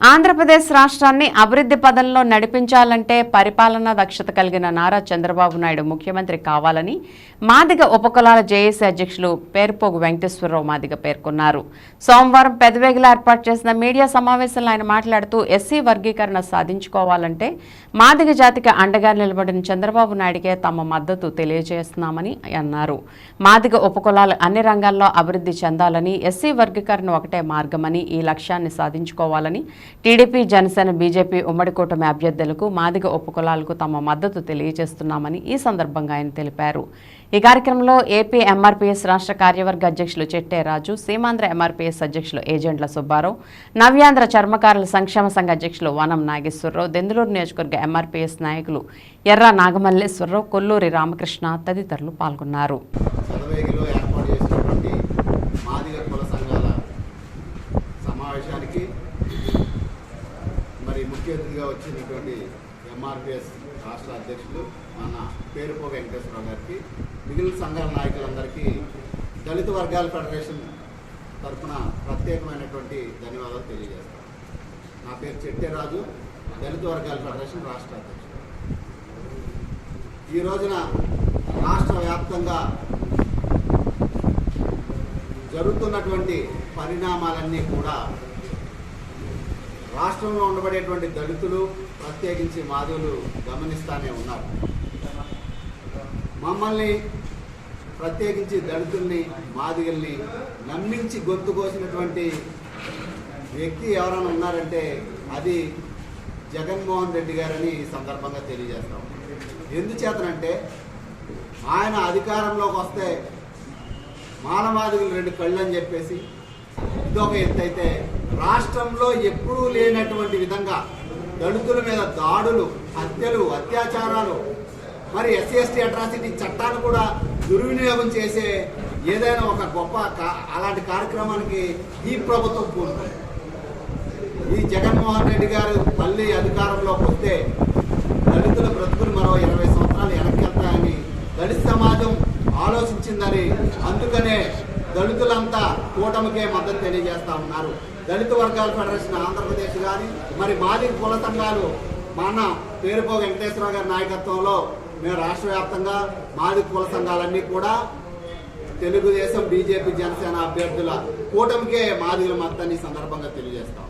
ఆంధ్రప్రదేశ్ రాష్ట్రాన్ని అభివృద్ధి పదంలో నడిపించాలంటే పరిపాలనా దక్షత కలిగిన నారా చంద్రబాబు నాయుడు ముఖ్యమంత్రి కావాలని మాదిగ ఉపకులాల జేఏసీ అధ్యక్షులు పేర్పోగు వెంకటేశ్వరరావు మాదిగ పేర్కొన్నారు. సోమవారం పెదవేగిలో ఏర్పాటు చేసిన మీడియా సమావేశంలో ఆయన మాట్లాడుతూ ఎస్సీ వర్గీకరణ సాధించుకోవాలంటే మాదిగ జాతికి అండగా నిలబడిన చంద్రబాబు నాయుడికే తమ మద్దతు తెలియజేస్తున్నామని అన్నారు. మాదిగ ఉపకులాలు అన్ని రంగాల్లో అభివృద్ధి చెందాలని ఎస్సీ వర్గీకరణ ఒకటే మార్గమని ఈ లక్ష్యాన్ని సాధించుకోవాలని టీడీపీ జనసేన బీజేపీ ఉమ్మడి కూటమి అభ్యర్థులకు మాదిగ ఉపకులాలకు తమ మద్దతు తెలియజేస్తున్నామని ఈ సందర్భంగా ఆయన తెలిపారు. ఈ కార్యక్రమంలో ఏపీ ఎంఆర్పీఎస్ రాష్ట్ర కార్యవర్గ అధ్యక్షులు చెట్టే రాజు సీమాంధ్ర ఎంఆర్పీఎస్ అధ్యక్షులు ఏజెంట్ల సుబ్బారావు నవ్యాంధ్ర చర్మకారుల సంక్షేమ సంఘ అధ్యక్షులు వనం నాగేశ్వరరావు దెందులూరు నియోజకవర్గ ఎంఆర్పీఎస్ నాయకులు ఎర్ర నాగమల్లేశ్వరరావు కొల్లూరి రామకృష్ణ తదితరులు పాల్గొన్నారు చదవేగిలో ఏర్పాటు చేసినటువంటి మాదిగ కుల సంఘాల సమావేశానికి మరి ముఖ్య అతిథిగా వచ్చినటువంటి ఎంఆర్పిఎస్ రాష్ట్ర అధ్యక్షులు మన పేరుపో వెంకటేశ్వరరావు గారికి మిగిలిన సంఘాల నాయకులందరికీ దళిత వర్గాల ఫెడరేషన్ తరఫున ప్రత్యేకమైనటువంటి ధన్యవాదాలు తెలియజేస్తాను. నా పేరు చెట్టేరాజు దళిత వర్గాల ఫెడరేషన్ రాష్ట్ర అధ్యక్షుడు. ఈ రోజున రాష్ట్ర వ్యాప్తంగా జరుగుతున్నటువంటి పరిణామాలన్నీ కూడా రాష్ట్రంలో ఉండబడేటువంటి దళితులు ప్రత్యేకించి మాధవులు గమనిస్తానే ఉన్నారు. మమ్మల్ని ప్రత్యేకించి దళితుల్ని మాదిగల్ని నమ్మించి గొంతు కోసినటువంటి వ్యక్తి ఎవరైనా ఉన్నారంటే అది జగన్మోహన్ రెడ్డి గారని ఈ సందర్భంగా తెలియజేస్తాం. ఎందుచేతనంటే ఆయన అధికారంలోకి వస్తే మానవాదికులు రెండు కళ్ళు అని చెప్పేసి ఇదొక ఎత్తు అయితే రాష్ట్రంలో ఎప్పుడూ లేనటువంటి విధంగా దళితుల మీద దాడులు హత్యలు అత్యాచారాలు మరి ఎస్సీ ఎస్టీ అట్రాసిటీ చట్టాన్ని కూడా దుర్వినియోగం చేసే ఏదైనా ఒక గొప్ప అలాంటి కార్యక్రమానికి ఈ ప్రభుత్వం పూనుకుంది. ఈ జగన్మోహన్ రెడ్డి గారు మళ్ళీ అధికారంలోకి వస్తే అందుకనే దళితులంతా కూటమికే మద్దతు తెలియజేస్తా ఉన్నారు. దళిత వర్గాల ఫెడరేషన్ ఆంధ్రప్రదేశ్ కానీ మరి మాది కుల సంఘాలు మన పేరుపో వెంకటేశ్వరరావు గారి నాయకత్వంలో మేము రాష్ట్ర వ్యాప్తంగా మాది కుల సంఘాలన్నీ కూడా తెలుగుదేశం బీజేపీ జనసేన అభ్యర్థుల కూటమికే మాదిగల మద్దతు సందర్భంగా తెలియజేస్తాం.